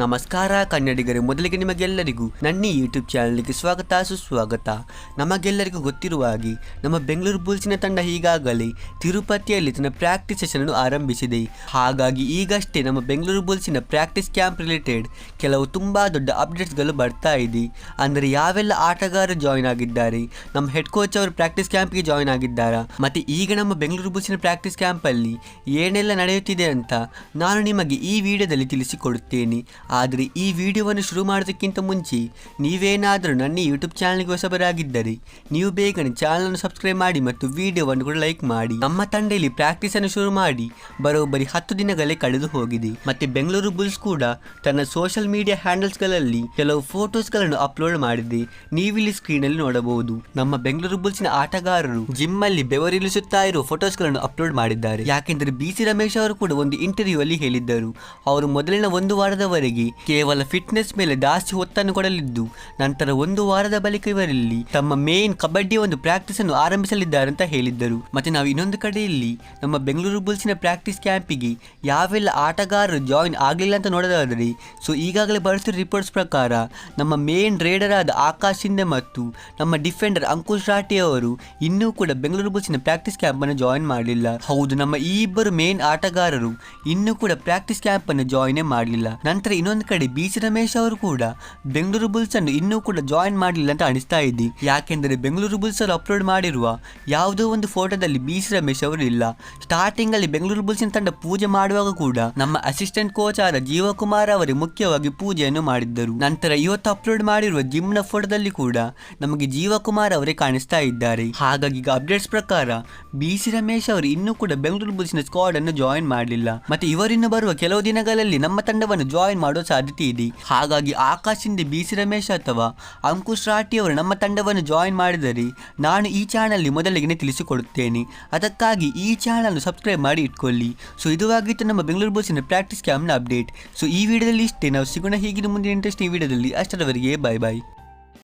ನಮಸ್ಕಾರ, ಕನ್ನಡಿಗರೇ. ಮೊದಲಿಗೆ ನಿಮಗೆಲ್ಲರಿಗೂ ನನ್ನ ಯೂಟ್ಯೂಬ್ ಚಾನಲ್ಗೆ ಸ್ವಾಗತ, ಸುಸ್ವಾಗತ. ನಮಗೆಲ್ಲರಿಗೂ ಗೊತ್ತಿರುವ ಹಾಗೆ ನಮ್ಮ ಬೆಂಗಳೂರು ಬುಲ್ಸಿನ ತಂಡ ಈಗಾಗಲೇ ತಿರುಪತಿಯಲ್ಲಿ ತನ್ನ ಪ್ರಾಕ್ಟೀಸ್ ಸೆಷನ್ ಅನ್ನು ಆರಂಭಿಸಿದೆ. ಹಾಗಾಗಿ ಈಗಷ್ಟೇ ನಮ್ಮ ಬೆಂಗಳೂರು ಬುಲ್ಸಿನ ಪ್ರಾಕ್ಟೀಸ್ ಕ್ಯಾಂಪ್ ರಿಲೇಟೆಡ್ ಕೆಲವು ತುಂಬ ದೊಡ್ಡ ಅಪ್ಡೇಟ್ಸ್ಗಳು ಬರ್ತಾ ಇದೆ. ಅಂದರೆ ಯಾವೆಲ್ಲ ಆಟಗಾರರು ಜಾಯಿನ್ ಆಗಿದ್ದಾರೆ, ನಮ್ಮ ಹೆಡ್ ಕೋಚ್ ಅವರು ಪ್ರಾಕ್ಟೀಸ್ ಕ್ಯಾಂಪ್ಗೆ ಜಾಯಿನ್ ಆಗಿದ್ದಾರಾ, ಮತ್ತೆ ಈಗ ನಮ್ಮ ಬೆಂಗಳೂರು ಬುಲ್ಸಿನ ಪ್ರಾಕ್ಟೀಸ್ ಕ್ಯಾಂಪಲ್ಲಿ ಏನೆಲ್ಲ ನಡೆಯುತ್ತಿದೆ ಅಂತ ನಾನು ನಿಮಗೆ ಈ ವಿಡಿಯೋದಲ್ಲಿ ತಿಳಿಸಿಕೊಡುತ್ತೇನೆ. ಆದರೆ ಈ ವಿಡಿಯೋವನ್ನು ಶುರು ಮಾಡೋದಕ್ಕಿಂತ ಮುಂಚೆ ನೀವೇನಾದರೂ ನನ್ನ ಯೂಟ್ಯೂಬ್ ಚಾನಲ್ಗೆ ಹೊಸಬರಾಗಿದ್ದರೆ ನೀವು ಬೇಗನೆ ಚಾನಲನ್ನು ಸಬ್ಸ್ಕ್ರೈಬ್ ಮಾಡಿ ಮತ್ತು ವಿಡಿಯೋವನ್ನು ಕೂಡ ಲೈಕ್ ಮಾಡಿ. ನಮ್ಮ ತಂಡೆಯಲ್ಲಿ ಪ್ರಾಕ್ಟೀಸನ್ನು ಪ್ರಾಕ್ಟೀಸ್ ಶುರು ಮಾಡಿ ಬರೋಬ್ಬರಿ ಹತ್ತು ದಿನಗಳೇ ಕಳೆದು ಹೋಗಿದೆ. ಮತ್ತು ಬೆಂಗಳೂರು ಬುಲ್ಸ್ ಕೂಡ ತನ್ನ ಸೋಷಿಯಲ್ ಮೀಡಿಯಾ ಹ್ಯಾಂಡಲ್ಸ್ಗಳಲ್ಲಿ ಕೆಲವು ಫೋಟೋಸ್ಗಳನ್ನು ಅಪ್ಲೋಡ್ ಮಾಡಿದೆ. ನೀವಿಲ್ಲಿ ಸ್ಕ್ರೀನಲ್ಲಿ ನೋಡಬಹುದು. ನಮ್ಮ ಬೆಂಗಳೂರು ಬುಲ್ಸ್ನ ಆಟಗಾರರು ಜಿಮ್ ಅಲ್ಲಿ ಬೆವರಿಳಿಸುತ್ತಾ ಇರುವ ಫೋಟೋಸ್ಗಳನ್ನು ಅಪ್ಲೋಡ್ ಮಾಡಿದ್ದಾರೆ. ಯಾಕೆಂದರೆ ಬಿ ಸಿ ರಮೇಶ್ ಅವರು ಕೂಡ ಒಂದು ಇಂಟರ್ವ್ಯೂ ಅಲ್ಲಿ ಹೇಳಿದ್ದರು. ಅವರು ಮೊದಲಿನ ಒಂದು ವಾರದವರೆಗೆ ಕೇವಲ ಫಿಟ್ನೆಸ್ ಮೇಲೆ ಜಾಸ್ತಿ ಹೊತ್ತನ್ನು ಕೊಡಲಿದ್ದು, ನಂತರ ಒಂದು ವಾರದ ಬಳಿಕ ಇವರಲ್ಲಿ ತಮ್ಮ ಮೇನ್ ಕಬಡ್ಡಿ ಒಂದು ಪ್ರಾಕ್ಟೀಸ್ ಅನ್ನು ಆರಂಭಿಸಲಿದ್ದಾರೆ ಅಂತ ಹೇಳಿದ್ದರು. ಮತ್ತೆ ನಾವು ಇನ್ನೊಂದು ಕಡೆಯಲ್ಲಿ ನಮ್ಮ ಬೆಂಗಳೂರು ಬುಲ್ಸಿನ ಪ್ರಾಕ್ಟೀಸ್ ಕ್ಯಾಂಪಿಗೆ ಯಾವೆಲ್ಲ ಆಟಗಾರರು ಜಾಯಿನ್ ಆಗಲಿಲ್ಲ ಅಂತ ನೋಡೋದಾದರೆ ಸೊ ಈಗಾಗಲೇ ಬಳಸಿರುವ ರಿಪೋರ್ಟ್ಸ್ ಪ್ರಕಾರ ನಮ್ಮ ಮೇನ್ ರೇಡರ್ ಆದ ಆಕಾಶ್ ಶಿಂದೆ ಮತ್ತು ನಮ್ಮ ಡಿಫೆಂಡರ್ ಅಂಕುಶ್ ರಾಠಿ ಅವರು ಇನ್ನೂ ಕೂಡ ಬೆಂಗಳೂರು ಬುಲ್ಸಿನ ಪ್ರಾಕ್ಟೀಸ್ ಕ್ಯಾಂಪ್ ಅನ್ನು ಜಾಯಿನ್ ಮಾಡಲಿಲ್ಲ. ಹೌದು, ನಮ್ಮ ಈ ಇಬ್ಬರು ಮೇನ್ ಆಟಗಾರರು ಇನ್ನೂ ಕೂಡ ಪ್ರಾಕ್ಟೀಸ್ ಕ್ಯಾಂಪ್ ಅನ್ನು ಜಾಯಿನ್ ಮಾಡಲಿಲ್ಲ. ನಂತರ ಇನ್ನೊಂದು ಕಡೆ ಬಿ ಸಿ ರಮೇಶ್ ಅವರು ಕೂಡ ಬೆಂಗಳೂರು ಬುಲ್ಸ್ ಅನ್ನು ಇನ್ನೂ ಕೂಡ ಜಾಯಿನ್ ಮಾಡಲಿಲ್ಲ ಅಂತ ಅನಿಸ್ತಾ ಇದೆ. ಯಾಕೆಂದರೆ ಬೆಂಗಳೂರು ಬುಲ್ಸ್ ಅವರು ಅಪ್ಲೋಡ್ ಮಾಡಿರುವ ಯಾವುದೋ ಒಂದು ಫೋಟೋದಲ್ಲಿ ಬಿ ಸಿ ರಮೇಶ್ ಅವರು ಇಲ್ಲ. ಸ್ಟಾರ್ಟಿಂಗ್ ಅಲ್ಲಿ ಬೆಂಗಳೂರು ಬುಲ್ಸಿನ ತಂಡ ಪೂಜೆ ಮಾಡುವಾಗ ಕೂಡ ನಮ್ಮ ಅಸಿಸ್ಟೆಂಟ್ ಕೋಚ್ ಆದ ಜೀವಕುಮಾರ್ ಅವರೇ ಮುಖ್ಯವಾಗಿ ಪೂಜೆಯನ್ನು ಮಾಡಿದ್ದರು. ನಂತರ ಇವತ್ತು ಅಪ್ಲೋಡ್ ಮಾಡಿರುವ ಜಿಮ್ನ ಫೋಟೋದಲ್ಲಿ ಕೂಡ ನಮಗೆ ಜೀವಕುಮಾರ್ ಅವರೇ ಕಾಣಿಸ್ತಾ ಇದ್ದಾರೆ. ಹಾಗಾಗಿ ಈಗ ಅಪ್ಡೇಟ್ಸ್ ಪ್ರಕಾರ ಬಿ ಸಿ ರಮೇಶ್ ಅವರು ಇನ್ನೂ ಕೂಡ ಬೆಂಗಳೂರು ಬುಲ್ಸ್ನ ಸ್ಕ್ವಾಡ್ ಅನ್ನು ಜಾಯಿನ್ ಮಾಡಲಿಲ್ಲ. ಮತ್ತೆ ಇವರಿನ್ನು ಬರುವ ಕೆಲವು ದಿನಗಳಲ್ಲಿ ನಮ್ಮ ತಂಡವನ್ನು ಜಾಯಿನ್ ಮಾಡುವ ಸಾಧ್ಯತೆ ಇದೆ. ಹಾಗಾಗಿ ಆಕಾಶ್ ಹಿಂದೆ ಬಿ ಸಿ ರಮೇಶ್ ಅಥವಾ ಅಂಕುಶ್ ರಾಠಿ ಅವರು ನಮ್ಮ ತಂಡವನ್ನು ಜಾಯಿನ್ ಮಾಡಿದರೆ ನಾನು ಈ ಚಾನಲ್ ಮೊದಲಿಗೆ ತಿಳಿಸಿಕೊಡುತ್ತೇನೆ. ಅದಕ್ಕಾಗಿ ಈ ಚಾನಲ್ ಸಬ್ಸ್ಕ್ರೈಬ್ ಮಾಡಿ ಇಟ್ಕೊಳ್ಳಿ. ಸೊ ಇದುವಾಗಿತ್ತು ನಮ್ಮ ಬೆಂಗಳೂರು ಬಸ್ಸಿನ ಪ್ರಾಕ್ಟೀಸ್ ಕ್ಯಾಂಪ್ನ ಅಪ್ಡೇಟ್ ಸೊ ಈ ವಿಡಿಯೋದಲ್ಲಿ ಇಷ್ಟೇ. ನಾವು ಸಿಗೋಣ ಹೀಗಿನ ಮುಂದಿನ ಇಂಟ್ರೆಸ್ಟ್ ಈ ವಿಡಿಯೋದಲ್ಲಿ ಅಷ್ಟರವರೆಗೆ ಬಾಯ್ ಬಾಯ್